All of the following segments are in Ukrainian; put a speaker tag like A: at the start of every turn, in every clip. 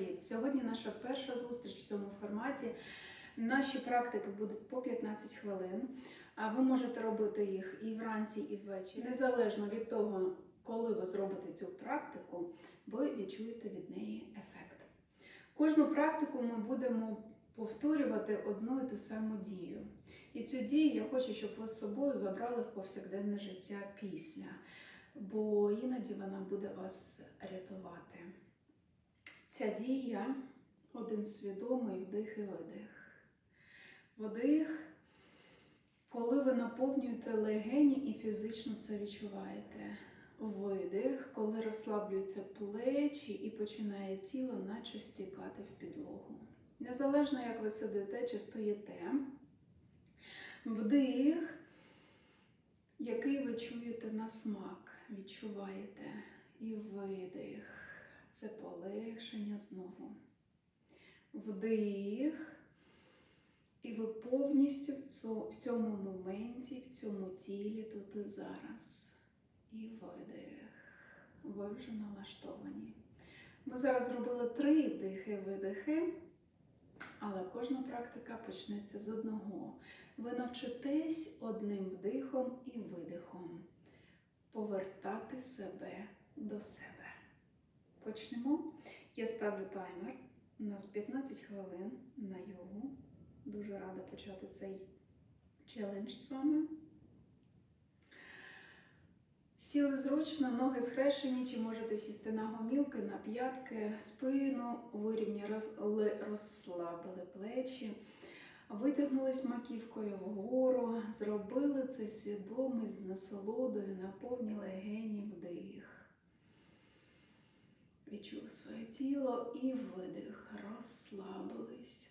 A: Привіт! Сьогодні наша перша зустріч в цьому форматі. Наші практики будуть по 15 хвилин. Ви можете робити їх і вранці, і ввечері. Незалежно від того, коли ви зробите цю практику, ви відчуєте від неї ефект. Кожну практику ми будемо повторювати одну і ту саму дію. І цю дію я хочу, щоб ви з собою забрали в повсякденне життя після, бо іноді вона буде вас рятувати. Ця дія один свідомий вдих і видих. Вдих, коли ви наповнюєте легені і фізично це відчуваєте. Видих, коли розслаблюються плечі і починає тіло наче стікати в підлогу. Незалежно, як ви сидите чи стоїте. Вдих, який ви чуєте на смак, відчуваєте. І видих. Це полегшення знову. Вдих. І ви повністю в цьому, моменті, в цьому тілі, тут і зараз. І видих. Ви вже налаштовані. Ми зараз зробили три вдихи-видихи, але кожна практика почнеться з одного. Ви навчитесь одним вдихом і видихом повертати себе до себе. Почнемо. Я ставлю таймер. У нас 15 хвилин на йогу. Дуже рада почати цей челендж з вами. Сіли зручно, ноги схрещені, чи можете сісти на гомілки, на п'ятки, спину, вирівні розслабили плечі, витягнулись маківкою вгору, зробили це свідомий з насолодою, наповні легені вдих. Відчули своє тіло і видих, розслабились,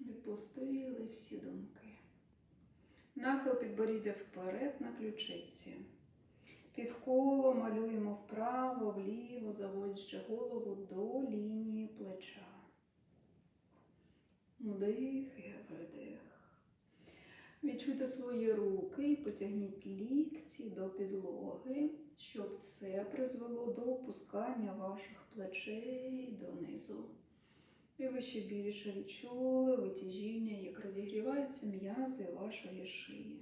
A: відпустили всі думки. Нахил підборіддя вперед на ключиці. Півколо малюємо вправо, вліво, заводячи голову до лінії плеча. Вдих і видих. Відчуйте свої руки і потягніть лікті до підлоги, щоб це призвело до опускання ваших плечей донизу. І ви ще більше відчули витяжіння, як розігріваються м'язи вашої шиї.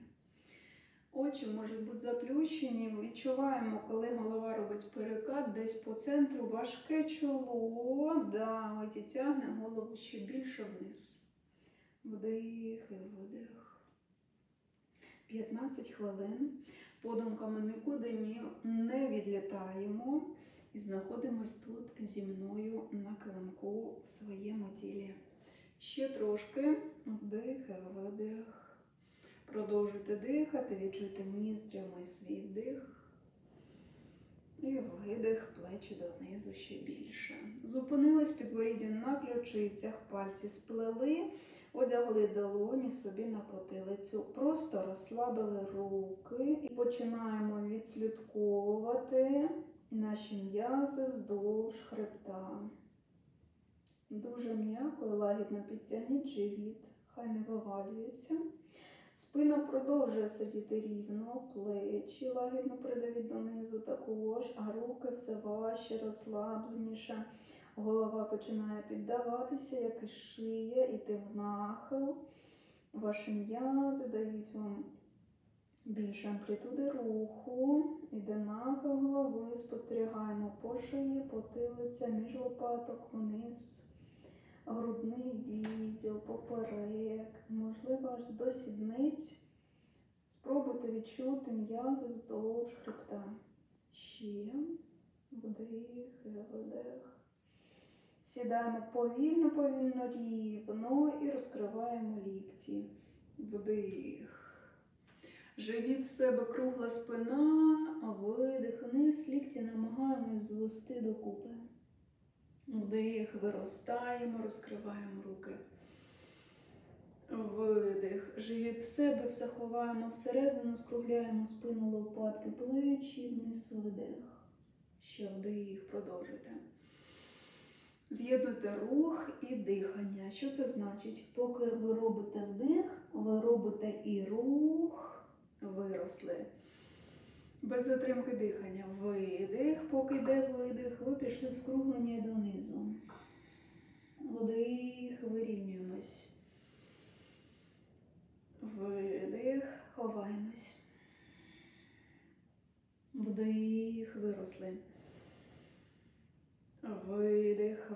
A: Очі можуть бути заплющені. Відчуваємо, коли голова робить перекат, десь по центру важке чоло, да, тягне голову ще більше вниз. Вдих і видих. 15 хвилин. Подумками нікуди не відлітаємо і знаходимось тут зі мною на килимку в своєму тілі. Ще трошки вдих видих. Продовжуйте дихати, відчуйте ніздрями свій вдих. І видих, плечі донизу ще більше. Зупинились підборіддя на ключицях, пальці сплели, одягли долоні собі на потилицю. Просто розслабили руки і починаємо відслідковувати наші м'язи вздовж хребта. Дуже м'яко і лагідно підтягніть живіт, хай не вивалюється. Спина продовжує сидіти рівно, плечі лагідно придавіть донизу також, а руки все важче, розслабленіше. Голова починає піддаватися, як і шия, іти в нахил. Ваші м'язи дають вам більше амплітуди руху. Іде нахил голови, спостерігаємо по шиї, потилиця, між лопаток вниз грудний відділ, поперек, можливо, аж до сідниць. Спробуйте відчути м'язи вздовж хребта. Ще вдих, видих. Сідаємо повільно, повільно, рівно і розкриваємо лікті. Вдих. Живіт в себе кругла спина, видих вниз, лікті намагаємось звести докупи. Вдих, виростаємо, розкриваємо руки. Видих. Живіт в себе, все ховаємо всередину, скругляємо спину лопатки, плечі, вниз видих. Ще вдих, продовжуйте. З'єднуйте рух і дихання. Що це значить? Поки ви робите вдих, ви робите і рух, виросли. Без затримки дихання. Видих, поки йде видих, ви пішли в скруглення донизу. Вдих, вирівнюємось. Видих, ховаємось. Вдих, виросли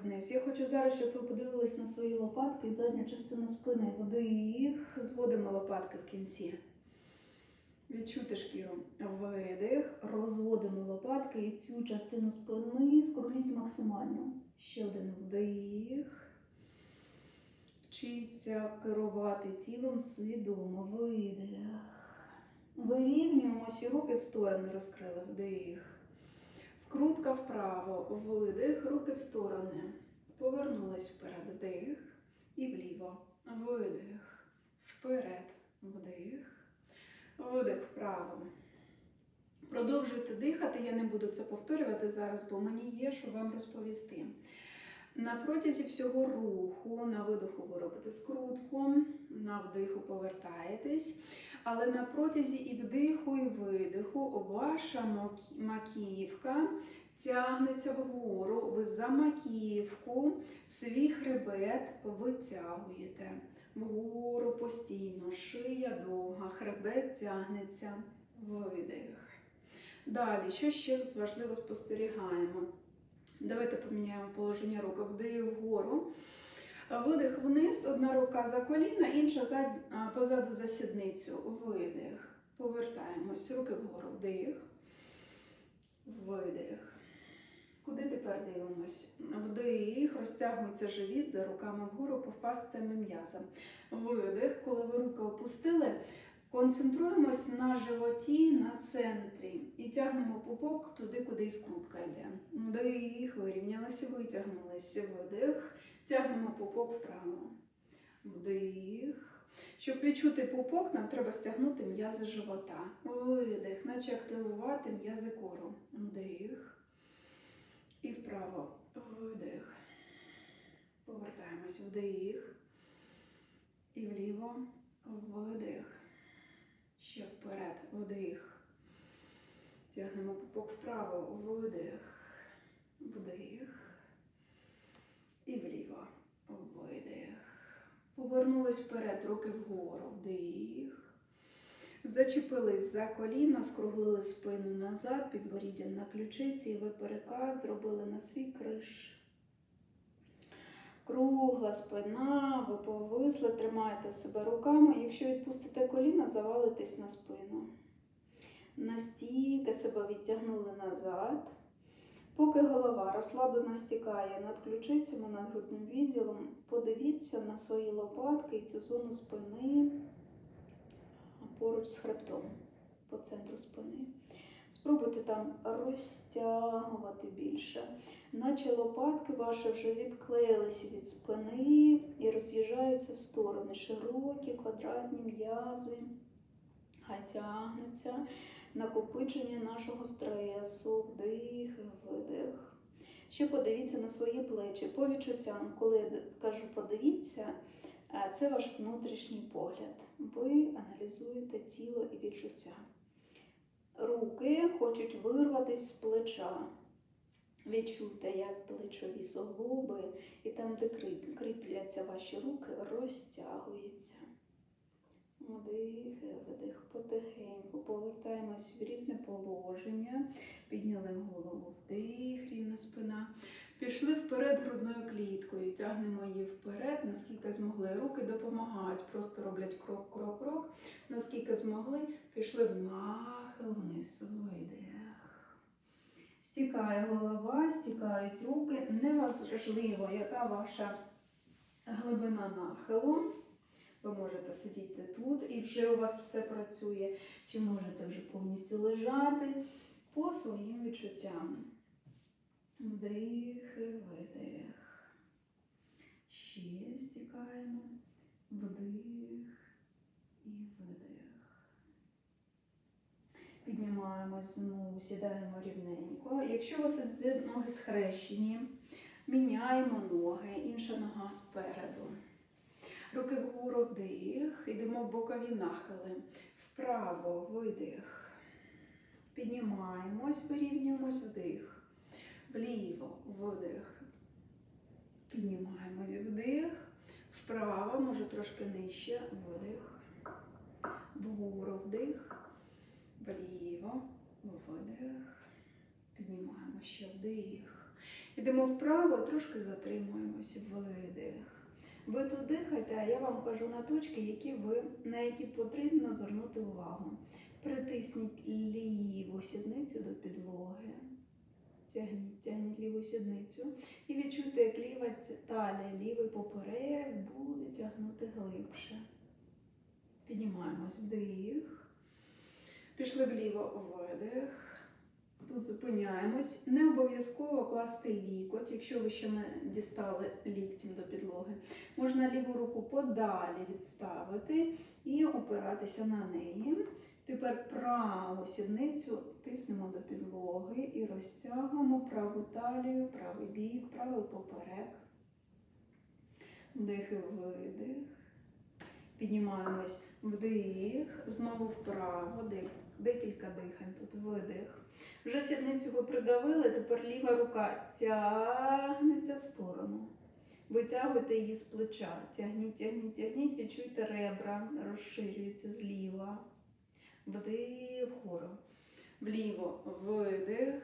A: вниз. Я хочу зараз, щоб ви подивились на свої лопатки і задню частину спини. Вдих, зводимо лопатки в кінці. Відчути шкіру. Видих, розводимо лопатки і цю частину спини скруліть максимально. Ще один вдих. Вчіться керувати тілом свідомо. Видих. Вирівнюємося руки в сторони розкрили. Вдих. Скрутка вправо, видих, руки в сторони. Повернулись вперед, вдих і вліво. Видих. Вперед, вдих. Видих вправо. Продовжуйте дихати, я не буду це повторювати зараз, бо мені є, що вам розповісти. На протязі всього руху, на видиху ви робите скрутку, на вдиху повертаєтесь, але на протязі і вдиху, і видиху ваша макі- макіївка тягнеться вгору, ви за макіївку свій хребет витягуєте вгору постійно, шия довга, хребет тягнеться, видих. Далі, що ще тут важливо спостерігаємо? Давайте поміняємо положення рук. Вдих вгору. Видих вниз, одна рука за коліна, інша за, позаду за сідницю. Видих. Повертаємось. Руки вгору. Вдих. Видих. Куди тепер дивимось? Вдих, розтягується живіт за руками вгору по фасціям і м'язам. Видих, коли ви руки опустили, концентруємось на животі, на центрі і тягнемо пупок туди, куди і скрутка йде. Вдих, вирівнялися, витягнулися. Видих, тягнемо пупок вправо. Вдих. Щоб відчути пупок, нам треба стягнути м'язи живота. Видих, наче активувати м'язи кору. Вдих. І вправо. Видих. Повертаємось. Вдих. І вліво. Видих. Ще вперед. Вдих. Тягнемо пупок вправо. Видих. Вдих. І вліво. Повернулись вперед, руки вгору. Вдих. Зачепились за коліно, скруглили спину назад, підборіддя на ключиці, і ви перекат зробили на свій криш. Кругла спина, ви повисли, тримаєте себе руками. Якщо відпустите коліна, завалитесь на спину. Настільки себе відтягнули назад. Поки голова розслаблено стікає над ключицями, над грудним відділом, подивіться на свої лопатки і цю зону спини поруч з хребтом по центру спини. Спробуйте там розтягувати більше, наче лопатки ваші вже відклеїлися від спини і роз'їжджаються в сторони. Широкі квадратні м'язи, хай тягнуться, накопичення нашого стресу, вдих, видих. Ще подивіться на свої плечі. По відчуттям, коли я кажу подивіться, е, це ваш внутрішній погляд. Ви аналізуєте тіло і відчуття. Руки хочуть вирватися з плеча. Відчуйте, як плечові суглоби і там, де кріпляться ваші руки, розтягується. Вдих, видих, потихеньку. Повертаємось в рівне положення. Підняли голову вдих, рівна спина. Пішли вперед грудною кліткою, тягнемо її вперед, наскільки змогли. Руки допомагають, просто роблять крок, крок, крок. Наскільки змогли, пішли в нахил вниз, видих. Стікає голова, стікають руки. Неважливо, яка ваша глибина нахилу. Ви можете сидіти тут і вже у вас все працює. Чи можете вже повністю лежати по своїм відчуттям. Вдих, і видих. Ще стікаємо. Вдих і видих. Піднімаємось знову, сідаємо рівненько. Якщо у вас ноги схрещені, міняємо ноги, інша нога спереду. Руки вгору вдих, йдемо в бокові нахили. Вправо видих. Піднімаємось, вирівнюємось вдих. Вліво видих. Піднімаємось вдих. Вправо, може трошки нижче, видих. Вгору вдих. Вліво, видих. Піднімаємо ще вдих. Йдемо вправо, трошки затримуємося, видих. Ви тут дихайте, а я вам кажу на точки, які ви, на які потрібно звернути увагу. Притисніть ліву сідницю до підлоги. Тягніть, тягніть ліву сідницю. І відчуйте, як ліва талія, лівий поперек буде тягнути глибше. Піднімаємось вдих. Пішли вліво видих. Тут зупиняємось. Не обов'язково класти лікоть, якщо ви ще не дістали ліктем до підлоги. Можна ліву руку подалі відставити і опиратися на неї. Тепер праву сідницю тиснемо до підлоги і розтягуємо праву талію, правий бік, правий поперек. Вдих і видих. Піднімаємось вдих, знову вправо, декілька дихань. Тут видих. Вже сідницю ви придавили, тепер ліва рука тягнеться в сторону. Витягуйте її з плеча. Тягніть, тягніть, тягніть, відчуйте ребра, розширюються зліва. Вдих вгору. Вліво видих.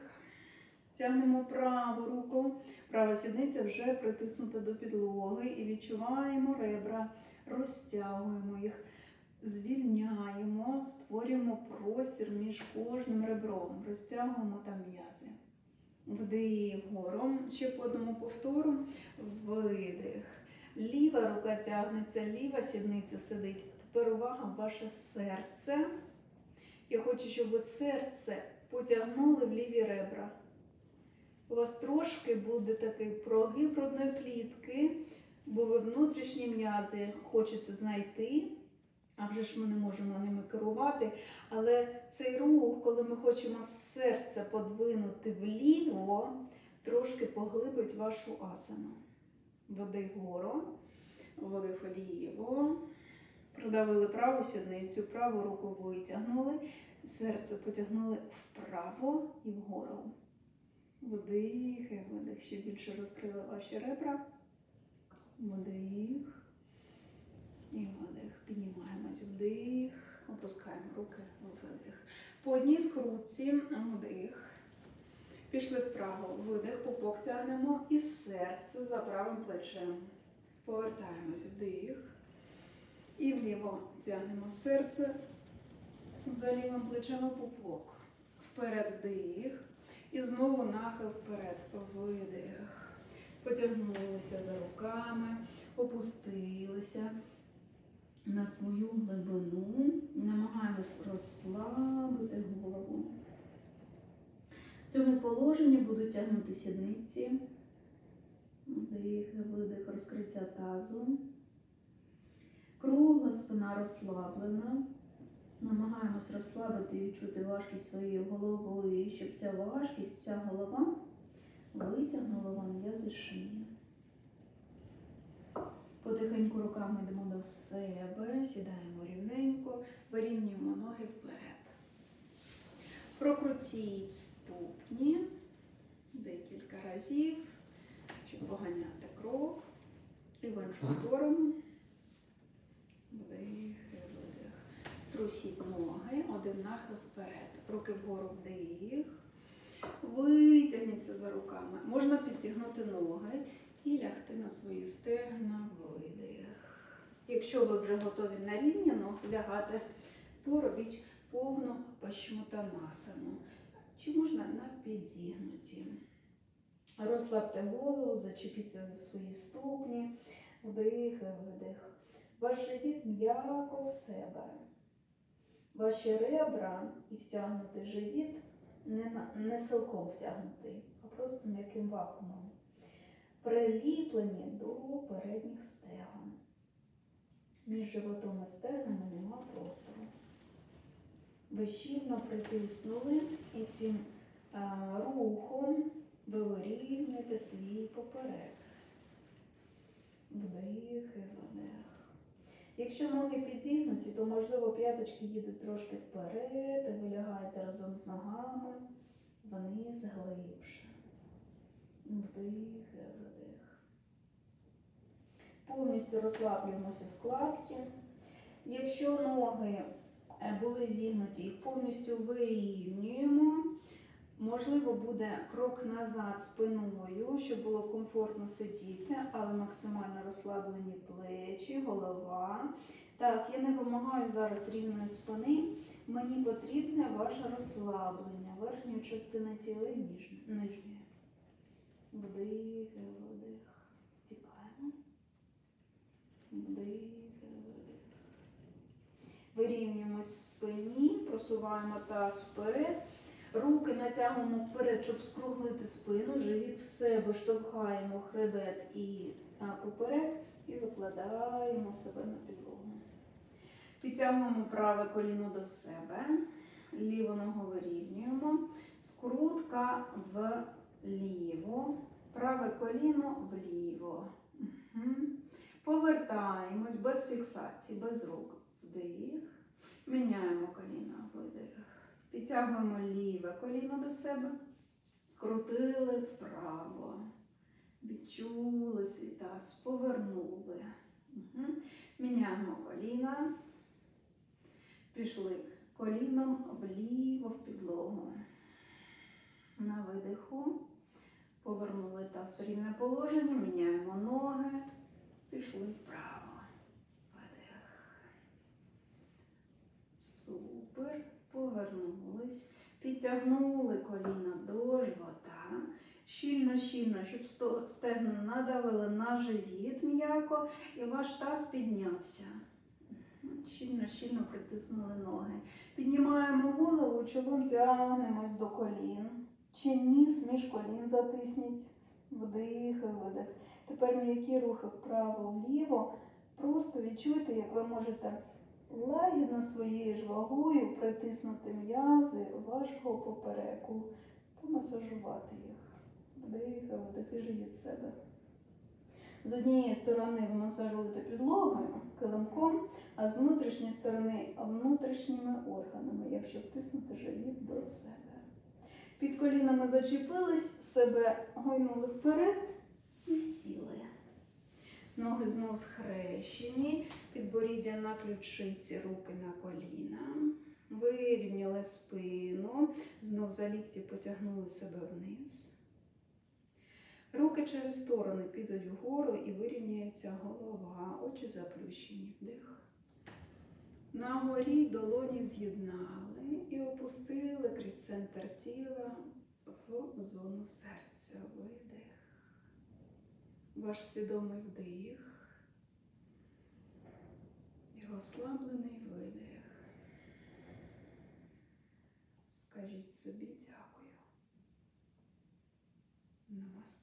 A: Тягнемо праву руку. Права сідниця вже притиснута до підлоги і відчуваємо ребра, розтягуємо їх, звільняємо, створюємо простір між кожним ребром, розтягуємо там м'язи. Вдих вгору. Ще по одному повтору. Видих. Ліва рука тягнеться, ліва сідниця сидить. Тепер увага, ваше серце. Я хочу, щоб ви серце потягнули в ліві ребра. У вас трошки буде такий прогиб грудної клітки, бо ви внутрішні м'язи хочете знайти, а вже ж ми не можемо ними керувати. Але цей рух, коли ми хочемо серце подвинути вліво, трошки поглибить вашу асану. Води вгору, води вліво. Продавили праву сідницю, праву руку витягнули, серце потягнули вправо і вгору. Вдих і видих. Ще більше розкрили ваші ребра. Вдих. І видих. Піднімаємось. Вдих. Опускаємо руки. Видих. По одній скрутці вдих. Пішли вправо. Видих. Пупок тягнемо і серце за правим плечем. Повертаємось. Вдих. І вліво тягнемо серце за лівим плечем і пупок. Вперед вдих. І знову нахил вперед. Видих. Потягнулися за руками, опустилися на свою глибину. Намагаємось розслабити голову. В цьому положенні будуть тягнути сідниці. Вдих, видих, розкриття тазу. Кругла спина розслаблена. Намагаємось розслабити і відчути важкість своєї голови, щоб ця важкість, ця голова витягнула вам м'язи шиї. Потихеньку руками йдемо до себе, сідаємо рівненько, вирівнюємо ноги вперед. Прокрутіть ступні декілька разів, щоб поганяти кров. І в іншу сторону. Вдих видих. Струсіть ноги, один нахил вперед. Руки вгору вдих. Витягніться за руками. Можна підтягнути ноги і лягти на свої стегна, видих. Якщо ви вже готові на рівні ног лягати, то робіть повну пашмутанасану. Чи можна на підігнуті. Розслабте голову, зачепіться за свої ступні, вдих видих. Ваш живіт м'яко в себе. Ваші ребра і втягнутий живіт не, не силком втягнутий, а просто м'яким вакуумом. Приліплені до передніх стегон. Між животом і стегнами нема простору. Ви щільно притиснули і цим а, рухом ви вирівнюєте свій поперек. Вдих і видих. Якщо ноги підігнуті, то можливо п'яточки їдуть трошки вперед, і ви лягаєте разом з ногами вниз глибше. Вдих і видих. Повністю розслаблюємося складки. Якщо ноги е, були зігнуті, їх повністю вирівнюємо. Можливо, буде крок назад спиною, щоб було комфортно сидіти, але максимально розслаблені плечі, голова. Так, я не вимагаю зараз рівної спини. Мені потрібне ваше розслаблення верхньої частини тіла і нижньої. Вдих, видих. Стікаємо. Вдих, видих. Вирівнюємось в спині, просуваємо таз вперед. Руки натягуємо вперед, щоб скруглити спину, живіт в себе, штовхаємо хребет і поперек і викладаємо себе на підлогу. Підтягуємо праве коліно до себе, ліву ногу вирівнюємо, скрутка вліво, праве коліно вліво. Угу. Повертаємось без фіксації, без рук. Вдих. Міняємо коліна, видих. Підтягуємо ліве коліно до себе, скрутили вправо. Відчули свій таз, повернули. Угу. Міняємо коліна. Пішли коліном вліво в підлогу. На видиху. Повернули таз в рівне положення, міняємо ноги. Пішли вправо. Видих. Супер. Повернулись. Підтягнули коліна до живота. Щільно-щільно, щоб стегна надавили на живіт м'яко і ваш таз піднявся. Щільно-щільно притиснули ноги. Піднімаємо голову, чолом тягнемось до колін. Чи ніс між колін затисніть. Вдих видих. Тепер м'які рухи вправо-вліво. Просто відчуйте, як ви можете лагідно своєю ж вагою притиснути м'язи вашого попереку, помасажувати їх. Вдих, видих і живіть себе. З однієї сторони ви масажуєте підлогою, килимком, а з внутрішньої сторони внутрішніми органами, якщо втиснути живіт до себе. Під колінами зачепились, себе гойнули вперед і сіли. Ноги знову схрещені, підборіддя на ключиці, руки на коліна. Вирівняли спину, знов за лікті потягнули себе вниз. Руки через сторони підуть вгору і вирівняється голова, очі заплющені. Вдих. На горі долоні з'єднали і опустили крізь центр тіла в зону серця. Видих. Ваш свідомий вдих і розслаблений видих. Скажіть собі дякую. Намасте.